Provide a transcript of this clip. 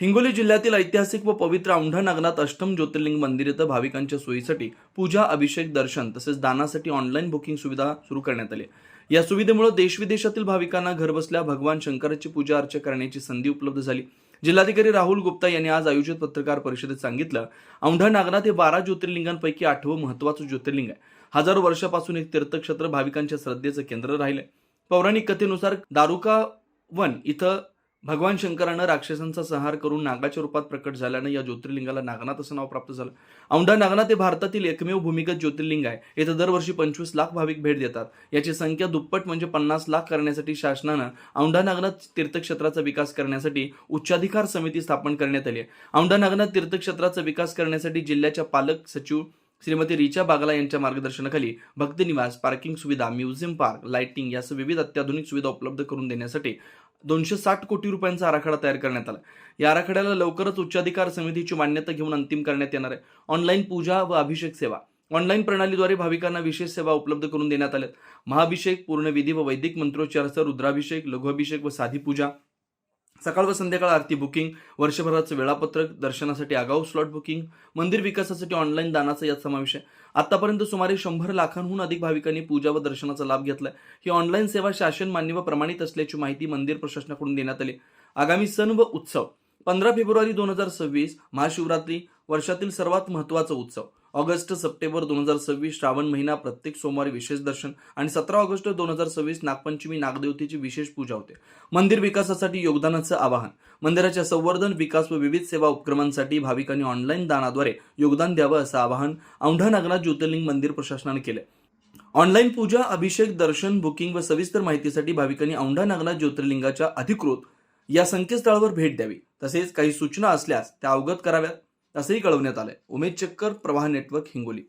हिंगोली जिल्ह्यातील ऐतिहासिक व पवित्र औंढा नागनाथ अष्टम ज्योतिर्लिंग मंदिर इथं भाविकांच्या सोयीसाठी पूजा अभिषेक दर्शन तसेच दानासाठी ऑनलाईन बुकिंग सुविधा सुरू करण्यात आली या सुविधेमुळे देशविदेशातील भाविकांना घरबसल्या भगवान शंकराची पूजा अर्चा करण्याची संधी उपलब्ध झाली. जिल्हाधिकारी राहुल गुप्ता यांनी आज आयोजित पत्रकार परिषदेत सांगितलं औंढा नागनाथ हे बारा ज्योतिर्लिंगांपैकी आठवं महत्वाचं ज्योतिर्लिंग आहे. हजारो वर्षापासून एक तीर्थक्षेत्र भाविकांच्या श्रद्धेचं केंद्र राहिलंय. पौराणिक कथेनुसार दारुका वन इथं भगवान शंकरानं राक्षसांचा संहार करून नागाच्या रूपात प्रकट झाल्यानं या ज्योतिर्लिंगाला नागनाथ असं नाव प्राप्त झालं. औंढा नागनाथ हे भारतातील एकमेव भूमिगत ज्योतिर्लिंग आहे. येथे दरवर्षी पंचवीस लाख भाविक भेट देतात. याची संख्या दुप्पट म्हणजे पन्नास लाख करण्यासाठी शासनानं औंढा नागनाथ तीर्थक्षेत्राचा विकास करण्यासाठी उच्चाधिकार समिती स्थापन करण्यात आली आहे. औंढा नागनाथ तीर्थक्षेत्राचा विकास करण्यासाठी जिल्ह्याच्या पालक सचिव श्रीमती रिचा बागला यांच्या मार्गदर्शनाखाली भक्तनिवास पार्किंग सुविधा म्युझियम पार्क लाइटिंग यासह विविध अत्याधुनिक सुविधा उपलब्ध करून देण्यासाठी दोनशे साठ कोटी रुपयांचा आराखडा तयार करण्यात आला. या आराखड्याला लवकरच उच्चाधिकार समितीची मान्यता घेऊन अंतिम करण्यात येणार आहे. ऑनलाईन पूजा व अभिषेक सेवा. ऑनलाईन प्रणालीद्वारे भाविकांना विशेष सेवा उपलब्ध करून देण्यात आल्या महाभिषेक पूर्णविधी व वैदिक मंत्रोच्चारासह रुद्राभिषेक लघुअभिषेक व साधी पूजा. सकाळ व संध्याकाळ आरती बुकिंग वर्षभराचं वेळापत्रक दर्शनासाठी आगाऊ स्लॉट बुकिंग मंदिर विकासासाठी ऑनलाईन दानाचा यात समावेश आहे. आतापर्यंत सुमारे शंभर लाखांहून अधिक भाविकांनी पूजा व दर्शनाचा लाभ घेतलाय. ही ऑनलाईन सेवा शासन मान्य व प्रमाणित असल्याची माहिती मंदिर प्रशासनाकडून देण्यात आली. आगामी सण व उत्सव पंधरा फेब्रुवारी दोन हजार सव्वीस महाशिवरात्री वर्षातील सर्वात महत्त्वाचा उत्सव. ऑगस्ट सप्टेंबर दोन हजार सव्वीस श्रावण महिना प्रत्येक सोमवारी विशेष दर्शन आणि सतरा ऑगस्ट दोन हजार सव्वीस नागपंचमी नागदेवतेची विशेष पूजा होते. मंदिर विकासासाठी योगदानाचं आवाहन. मंदिराच्या संवर्धन विकास व विविध सेवा उपक्रमांसाठी भाविकांनी ऑनलाईन दानाद्वारे योगदान द्यावं असं आवाहन औंढा नागनाथ ज्योतिर्लिंग मंदिर प्रशासनानं केलं ऑनलाईन पूजा अभिषेक दर्शन बुकिंग व सविस्तर माहितीसाठी भाविकांनी औंढा नागनाथ ज्योतिर्लिंगाच्या अधिकृत या संकेतस्थळावर भेट द्यावी. तसेच काही सूचना असल्यास त्या अवगत कराव्यात असंही कळवण्यात आलंय. उमेद चक्कर प्रवाह नेटवर्क हिंगोली.